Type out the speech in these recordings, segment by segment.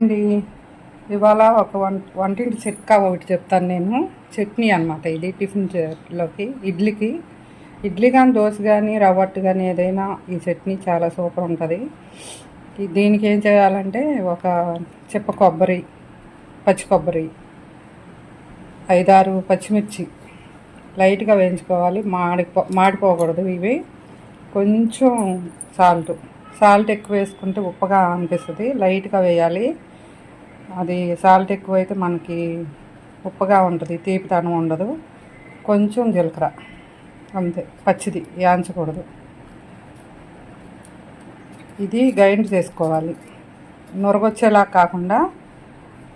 అండి ఇవాళ ఒక వన్ వంటింటి చిట్కా ఒకటి చెప్తాను నేను. చట్నీ అనమాట ఇది టిఫిన్లోకి ఇడ్లీకి. ఇడ్లీ కానీ దోశ కానీ రవ్వట్టు కానీ ఏదైనా ఈ చట్నీ చాలా సూపర్ ఉంటుంది. దీనికి ఏం చేయాలంటే ఒక చిప్ప కొబ్బరి పచ్చి కొబ్బరి ఐదారు పచ్చిమిర్చి లైట్గా వేయించుకోవాలి. మాడిపో మాడిపోకూడదు ఇవి. కొంచెం సాల్ట్. సాల్ట్ ఎక్కువ వేసుకుంటే ఉప్పగా అనిపిస్తుంది. లైట్గా వేయాలి. అది సాల్ట్ ఎక్కువైతే మనకి ఉప్పగా ఉంటుంది తీపితనం ఉండదు. కొంచెం జీలకర్ర అంతే. పచ్చిది యాంచకూడదు. ఇది గ్రైండ్ చేసుకోవాలి. నొరగొచ్చేలా కాకుండా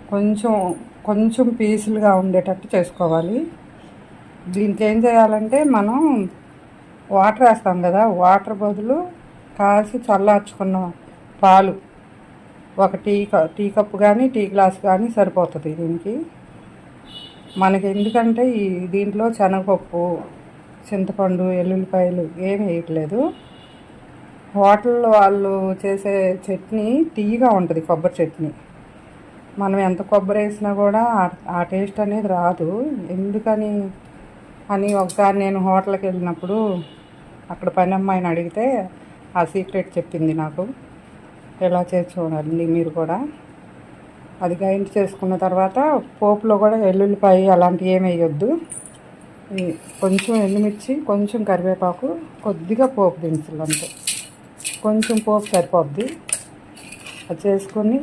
కొంచెం కొంచెం పీసులుగా ఉండేటట్టు చేసుకోవాలి. దీనికి ఏం చేయాలంటే మనం వాటర్ వేస్తాం కదా వాటర్ బదులు కాసి చల్లార్చుకున్న పాలు ఒక టీ టీ కప్పు కానీ టీ గ్లాస్ కానీ సరిపోతుంది దీనికి. మనకి ఎందుకంటే ఈ దీంట్లో శనగపప్పు చింతపండు ఎల్లుల్లిపాయలు ఏమి వేయట్లేదు. హోటల్లో వాళ్ళు చేసే చట్నీ తీయగా ఉంటుంది కొబ్బరి చట్నీ. మనం ఎంత కొబ్బరి వేసినా కూడా ఆ- ఆ టేస్ట్ అనేది రాదు. ఎందుకని అని ఒకసారి నేను హోటల్కి వెళ్ళినప్పుడు అక్కడ పని అమ్మాయిని అడిగితే ఆ సీక్రెట్ చెప్పింది నాకు. ఎలా చేసి చూడండి మీరు కూడా. అది గ్రైండ్ చేసుకున్న తర్వాత పోపులో కూడా ఎల్లుల్లిపాయ అలాంటివి ఏమి వేయొద్దు. కొంచెం ఎండుమిర్చి కొంచెం కరివేపాకు కొద్దిగా పోపు దినుసులు అంతే. కొంచెం పోపు సరిపోద్ది. అది చేసుకొని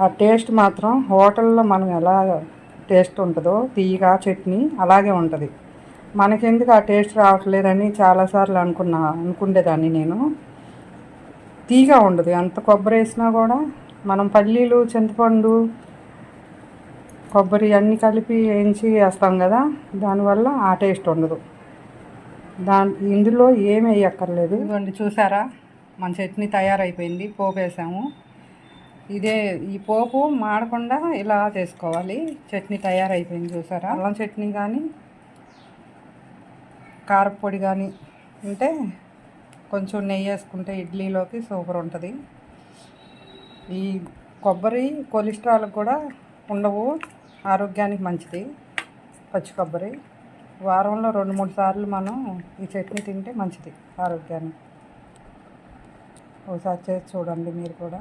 ఆ టేస్ట్ మాత్రం హోటల్లో మనం ఎలా టేస్ట్ ఉంటుందో తీయగా చట్నీ అలాగే ఉంటుంది. మనకెందుకు ఆ టేస్ట్ రావట్లేదని చాలాసార్లు అనుకున్నా అనుకుండేదాన్ని నేను. తీగా ఉండదు. ఎంత కొబ్బరి వేసినా కూడా మనం పల్లీలు చింతపండు కొబ్బరి అన్నీ కలిపి వేయించి వేస్తాం కదా దానివల్ల ఆ టేస్ట్ ఉండదు. దాని ఇందులో ఏమి వేయక్కర్లేదు. ఇదిగోండి చూసారా? మన చట్నీ తయారైపోయింది పోపు వేసాము. ఇదే ఈ పోపు మాడకుండా ఇలా చేసుకోవాలి. చట్నీ తయారైపోయింది చూసారా? అల్లం చట్నీ కానీ కారపొడి కానీ ఉంటే కొంచెం నెయ్యి వేసుకుంటే ఇడ్లీలోకి సూపర్ ఉంటుంది. ఈ కొబ్బరి కొలెస్ట్రాల్ కూడా ఉండవు ఆరోగ్యానికి మంచిది. పచ్చి కొబ్బరి. వారంలో రెండు మూడు సార్లు మనం ఈ చట్నీ తింటే మంచిది ఆరోగ్యానికి. ఒకసారి చేసి చూడండి మీరు కూడా.